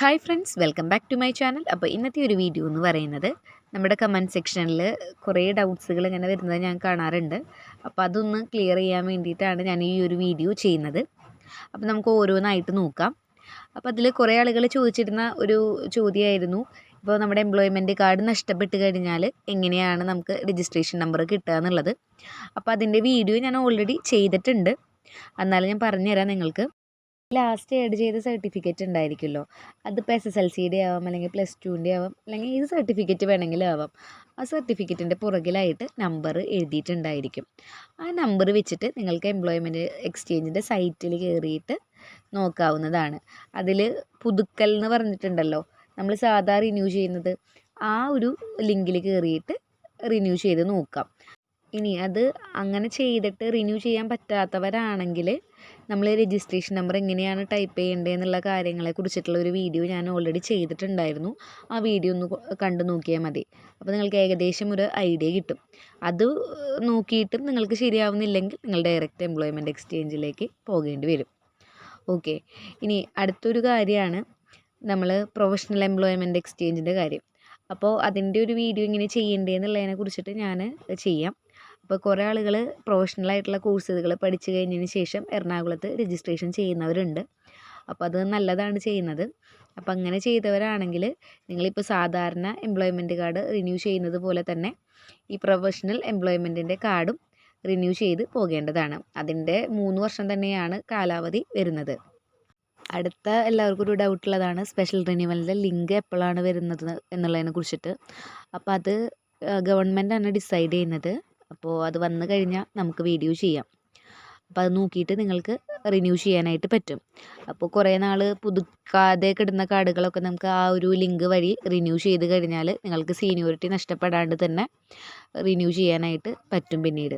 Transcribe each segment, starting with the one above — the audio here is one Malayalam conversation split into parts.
Hi friends welcome back to my channel. അപ്പോൾ ഇന്നത്തെ ഒരു വീഡിയോ എന്ന് പറയുന്നത് നമ്മുടെ കമന്റ് സെക്ഷനിൽ കുറേ ഡൗട്ട്സുകൾ ഇങ്ങനെ വരുന്നത് ഞാൻ കാണാറുണ്ട്. അപ്പോൾ അതൊന്ന് ക്ലിയർ ചെയ്യാൻ വേണ്ടിയിട്ടാണ് ഞാൻ ഈ ഒരു വീഡിയോ ചെയ്യുന്നത്. അപ്പോൾ നമുക്ക് ഓരോന്നായിട്ട് നോക്കാം. അപ്പോൾ അതിൽ കുറേ ആളുകൾ ചോദിച്ചിരുന്ന ഒരു ചോദ്യമായിരുന്നു. ഇപ്പോൾ നമ്മുടെ എംപ്ലോയ്മെന്റ് കാർഡ് നഷ്ടപ്പെട്ട് കഴിഞ്ഞാൽ എങ്ങനെയാണ് നമുക്ക് രജിസ്ട്രേഷൻ നമ്പർ കിട്ടുക എന്നുള്ളത്. അപ്പോൾ അതിന്റെ വീഡിയോ ഞാൻ ഓൾറെഡി ചെയ്തിട്ടുണ്ട്. എന്നാലും ഞാൻ പറഞ്ഞുതരാം നിങ്ങൾക്ക്. ലാസ്റ്റ് ആഡ് ചെയ്ത സർട്ടിഫിക്കറ്റ് ഉണ്ടായിരിക്കുമല്ലോ. അതിപ്പോൾ എസ് എസ് എൽ സിയുടെ ആവാം അല്ലെങ്കിൽ പ്ലസ് ടുവിന്റെ ആവാം അല്ലെങ്കിൽ ഏത് സർട്ടിഫിക്കറ്റ് വേണമെങ്കിലും ആവാം. ആ സർട്ടിഫിക്കറ്റിന്റെ പുറകിലായിട്ട് നമ്പർ എഴുതിയിട്ടുണ്ടായിരിക്കും. ആ നമ്പർ വെച്ചിട്ട് നിങ്ങൾക്ക് എംപ്ലോയ്മെന്റ് എക്സ്ചേഞ്ചിന്റെ സൈറ്റിൽ കയറിയിട്ട് നോക്കാവുന്നതാണ്. അതിൽ പുതുക്കൽ എന്ന് പറഞ്ഞിട്ടുണ്ടല്ലോ. നമ്മൾ സാധാ റിന്യൂ ചെയ്യുന്നത് ആ ഒരു ലിങ്കിൽ കയറിയിട്ട് റിന്യൂ ചെയ്ത് നോക്കാം. ഇനി അത് അങ്ങനെ ചെയ്തിട്ട് റിന്യൂ ചെയ്യാൻ പറ്റാത്തവരാണെങ്കിൽ നമ്മൾ രജിസ്ട്രേഷൻ നമ്പർ എങ്ങനെയാണ് ടൈപ്പ് ചെയ്യേണ്ടത് എന്നുള്ള കാര്യങ്ങളെ കുറിച്ചിട്ടുള്ള ഒരു വീഡിയോ ഞാൻ ഓൾറെഡി ചെയ്തിട്ടുണ്ടായിരുന്നു. ആ വീഡിയോ ഒന്ന് കണ്ടു നോക്കിയാൽ മതി. അപ്പോൾ നിങ്ങൾക്ക് ഏകദേശം ഒരു ഐഡിയ കിട്ടും. അത് നോക്കിയിട്ടും നിങ്ങൾക്ക് ശരിയാവുന്നില്ലെങ്കിൽ നിങ്ങൾ ഡയറക്റ്റ് എംപ്ലോയ്മെന്റ് എക്സ്ചേഞ്ചിലേക്ക് പോകേണ്ടി വരും. ഓക്കെ ഇനി അടുത്തൊരു കാര്യമാണ് നമ്മൾ പ്രൊഫഷണൽ എംപ്ലോയ്മെന്റ് എക്സ്ചേഞ്ചിന്റെ കാര്യം. അപ്പോൾ അതിന്റെ ഒരു വീഡിയോ ഇങ്ങനെ ചെയ്യേണ്ടതെന്നുള്ളതിനെ കുറിച്ചിട്ട് ഞാൻ ചെയ്യാം. അപ്പോൾ കുറേ ആളുകൾ പ്രൊഫഷണൽ ആയിട്ടുള്ള കോഴ്സുകൾ പഠിച്ചു കഴിഞ്ഞതിന് ശേഷം എറണാകുളത്ത് രജിസ്ട്രേഷൻ ചെയ്യുന്നവരുണ്ട്. അപ്പോൾ അത് നല്ലതാണ് ചെയ്യുന്നത്. അപ്പോൾ അങ്ങനെ ചെയ്തവരാണെങ്കിൽ നിങ്ങളിപ്പോൾ സാധാരണ എംപ്ലോയ്മെന്റ് കാർഡ് റിന്യൂ ചെയ്യുന്നത് പോലെ തന്നെ ഈ പ്രൊഫഷണൽ എംപ്ലോയ്മെന്റിന്റെ കാർഡും റിന്യൂ ചെയ്ത് പോകേണ്ടതാണ്. അതിന്റെ മൂന്ന് വർഷം തന്നെയാണ് കാലാവധി വരുന്നത്. അടുത്ത എല്ലാവർക്കും ഒരു ഡൗട്ട് ഉള്ളതാണ് സ്പെഷ്യൽ റിന്യൂവലിന്റെ ലിങ്ക് എപ്പോഴാണ് വരുന്നത് എന്നുള്ളതിനെ കുറിച്ചിട്ട്. അപ്പോൾ അത് ഗവൺമെന്റാണ് ഡിസൈഡ് ചെയ്യുന്നത്. അപ്പോൾ അത് വന്നു കഴിഞ്ഞാൽ നമുക്ക് വീഡിയോ ചെയ്യാം. അപ്പോൾ അത് നോക്കിയിട്ട് നിങ്ങൾക്ക് റിന്യൂ ചെയ്യാനായിട്ട് പറ്റും. അപ്പോൾ കുറേ നാൾ പുതുക്കാതെ കിടന്ന കാർഡുകളൊക്കെ നമുക്ക് ആ ഒരു ലിങ്ക് വഴി റിന്യൂ ചെയ്ത് കഴിഞ്ഞാൽ നിങ്ങൾക്ക് സീനിയോറിറ്റി നഷ്ടപ്പെടാണ്ട് തന്നെ റിന്യൂ ചെയ്യാനായിട്ട് പറ്റും പിന്നീട്.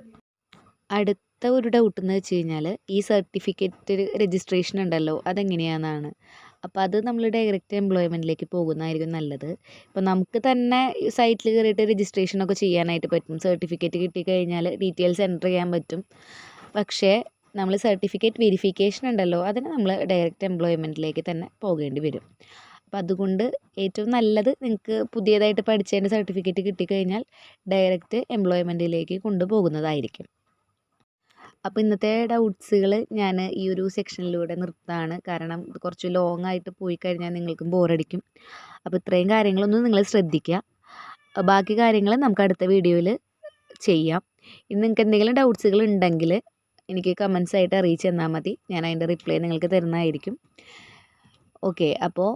അടുത്ത ഒരു ഡൗട്ട് എന്ന് വെച്ച് കഴിഞ്ഞാൽ ഈ സർട്ടിഫിക്കറ്റ് രജിസ്ട്രേഷൻ ഉണ്ടല്ലോ അതെങ്ങനെയാണെന്നാണ് അപ്പോൾ അത് നമ്മൾ ഡയറക്റ്റ് എംപ്ലോയ്മെന്റിലേക്ക് പോകുന്നതായിരിക്കും നല്ലത്. ഇപ്പോൾ നമുക്ക് തന്നെ സൈറ്റിൽ കയറിയിട്ട് രജിസ്ട്രേഷനൊക്കെ ചെയ്യാനായിട്ട് പറ്റും. സർട്ടിഫിക്കറ്റ് കിട്ടിക്കഴിഞ്ഞാൽ ഡീറ്റെയിൽസ് എന്റർ ചെയ്യാൻ പറ്റും. പക്ഷേ നമ്മൾ സർട്ടിഫിക്കറ്റ് വെരിഫിക്കേഷൻ ഉണ്ടല്ലോ അതിന് നമ്മൾ ഡയറക്റ്റ് എംപ്ലോയ്മെന്റിലേക്ക് തന്നെ പോകേണ്ടി വരും. അപ്പോൾ അതുകൊണ്ട് ഏറ്റവും നല്ലത് നിങ്ങൾക്ക് പുതിയതായിട്ട് പഠിച്ചതിന്റെ സർട്ടിഫിക്കറ്റ് കിട്ടിക്കഴിഞ്ഞാൽ ഡയറക്റ്റ് എംപ്ലോയ്മെന്റിലേക്ക് കൊണ്ടുപോകുന്നതായിരിക്കും. അപ്പോൾ ഇന്നത്തെ ഡൗട്ട്സുകൾ ഞാൻ ഈ ഒരു സെക്ഷനിലൂടെ നിർത്താണ്. കാരണം ഇത് കുറച്ച് ലോങ് ആയിട്ട് പോയി കഴിഞ്ഞാൽ നിങ്ങൾക്കും ബോറടിക്കും അപ്പോൾ ഇത്രയും കാര്യങ്ങളൊന്നും നിങ്ങൾ ശ്രദ്ധിക്കുക ബാക്കി കാര്യങ്ങൾ നമുക്ക് അടുത്ത വീഡിയോയിൽ ചെയ്യാം. ഇനി നിങ്ങൾക്ക് എന്തെങ്കിലും ഡൗട്ട്സുകൾ ഉണ്ടെങ്കിൽ എനിക്ക് കമൻസ് ആയിട്ട് അറിയിച്ച് തന്നാൽ മതി. ഞാൻ അതിന്റെ റിപ്ലൈ നിങ്ങൾക്ക് തരുന്നതായിരിക്കും. ഓക്കെ അപ്പോൾ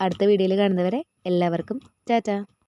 അടുത്ത വീഡിയോയിൽ കാണുന്നവരെ എല്ലാവർക്കും ടാറ്റ.